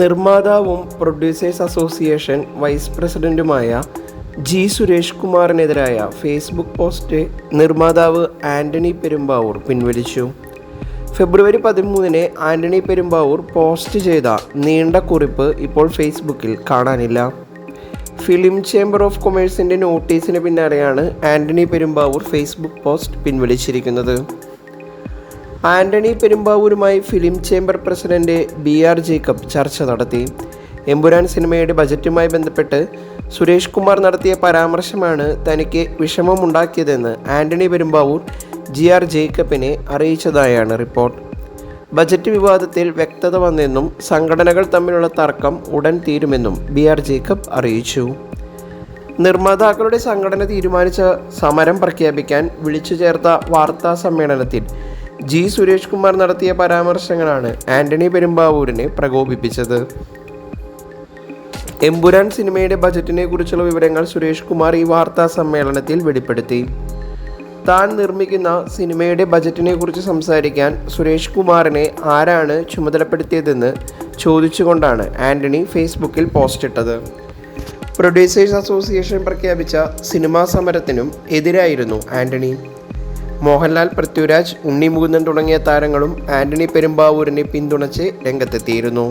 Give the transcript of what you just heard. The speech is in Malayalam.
നിർമ്മാതാവും പ്രൊഡ്യൂസേഴ്സ് അസോസിയേഷൻ വൈസ് പ്രസിഡന്റുമായ ജി സുരേഷ് കുമാറിനെതിരായ ഫേസ്ബുക്ക് പോസ്റ്റ് നിർമ്മാതാവ് ആന്റണി പെരുമ്പാവൂർ പിൻവലിച്ചു. ഫെബ്രുവരി പതിമൂന്നിന് ആന്റണി പെരുമ്പാവൂർ പോസ്റ്റ് ചെയ്ത നീണ്ട കുറിപ്പ് ഇപ്പോൾ ഫേസ്ബുക്കിൽ കാണാനില്ല. ഫിലിം ചേംബർ ഓഫ് കൊമേഴ്സിന്റെ നോട്ടീസിന് പിന്നാലെയാണ് ആന്റണി പെരുമ്പാവൂർ ഫേസ്ബുക്ക് പോസ്റ്റ് പിൻവലിച്ചിരിക്കുന്നത്. Antony പെരുമ്പാവൂരുമായി film chamber president B R Jacob ചർച്ച നടത്തി. എമ്പുരാൻ സിനിമയുടെ ബജറ്റുമായി ബന്ധപ്പെട്ട് സുരേഷ് കുമാർ നടത്തിയ പരാമർശമാണ് തനിക്ക് വിഷമമുണ്ടാക്കിയതെന്ന് ആന്റണി പെരുമ്പാവൂർ ജി ആർ ജേക്കബിനെ അറിയിച്ചതായാണ് റിപ്പോർട്ട്. ബജറ്റ് വിവാദത്തിൽ വ്യക്തത വന്നെന്നും സംഘടനകൾ തമ്മിലുള്ള തർക്കം ഉടൻ തീരുമെന്നും ബി ആർ ജേക്കബ് അറിയിച്ചു. നിർമ്മാതാക്കളുടെ സംഘടന തീരുമാനിച്ച സമരം പ്രഖ്യാപിക്കാൻ വിളിച്ചു ചേർത്ത വാർത്താ സമ്മേളനത്തിൽ ജി സുരേഷ് കുമാർ നടത്തിയ പരാമർശങ്ങളാണ് ആന്റണി പെരുമ്പാവൂരിനെ പ്രകോപിപ്പിച്ചത്. എമ്പുരാൻ സിനിമയുടെ ബജറ്റിനെ കുറിച്ചുള്ള വിവരങ്ങൾ സുരേഷ് കുമാർ ഈ വാർത്താ സമ്മേളനത്തിൽ വെളിപ്പെടുത്തി. താൻ നിർമ്മിക്കുന്ന സിനിമയുടെ ബജറ്റിനെ കുറിച്ച് സംസാരിക്കാൻ സുരേഷ് കുമാറിനെ ആരാണ് ചുമതലപ്പെടുത്തിയതെന്ന് ചോദിച്ചുകൊണ്ടാണ് ആന്റണി ഫേസ്ബുക്കിൽ പോസ്റ്റ് ഇട്ടത് പ്രൊഡ്യൂസേഴ്സ് അസോസിയേഷൻ പ്രഖ്യാപിച്ച സിനിമാ സമരത്തിനും എതിരായിരുന്നു ആന്റണി. മോഹൻലാൽ പൃഥ്വിരാജ് ഉണ്ണി മുകുന്ദൻ തുടങ്ങിയ താരങ്ങളും ആന്റണി പെരുമ്പാവൂരിനെ പിന്തുണച്ച് രംഗത്തെത്തിയിരുന്നു.